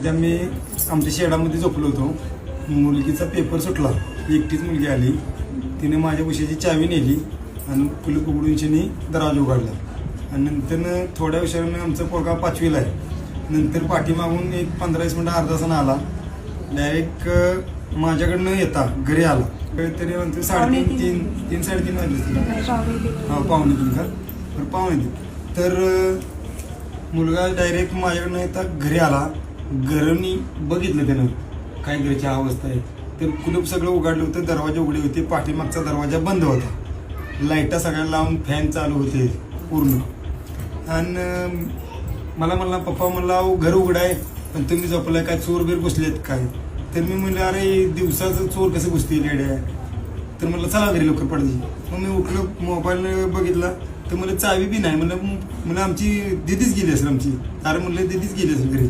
सध्या मी आमच्या शेडामध्ये झोपलो होतो. मुलगीचा पेपर सुटला. एकटीच मुलगी आली. तिने माझ्या उशाची चावी नेली आणि कुलूप उघडून शिनी दरवाजा उघडला. आणि नंतर थोड्या उशिरानं आमचा पोरगा पाचवीला आहे. नंतर पाठीमागून एक पंधरा वीस मिनटं अर्धा तासानं आला. डायरेक्ट माझ्याकडनं येता घरी आला. तरी म्हणतो साडेतीन तीन. तीन. तीन साडेतीन वाजले. हा पाहुणे तीन का? तर पाहुणे तीन. तर मुलगा डायरेक्ट माझ्याकडनं येता घरी आला. घरानी बघितलं त्यानं. काय घरची अवस्था आहे. तर कुलूप सगळं उघडलं होतं दरवाजे उघडे होते पाठीमागचा दरवाजा बंद होता. लाईटा सगळ्या लावून फॅन चालू होते पूर्ण. आणि मला म्हणला पप्पा म्हणला अहो घर उघड आहे पण तुम्ही झोपलाय काय? चोर बीर घुसलेत काय? तर मी म्हणलं अरे दिवसाचं चोर कसं घुसतील येड्या तर म्हणलं चला घरी लवकर पडली मग मी उठलो मोबाईल बघितला. तर मला चावी बी नाही. म्हणलं म्हणलं आमची दिदीच गेली असेल आमची. अरे म्हणलं दिदीच गेली असेल घरी.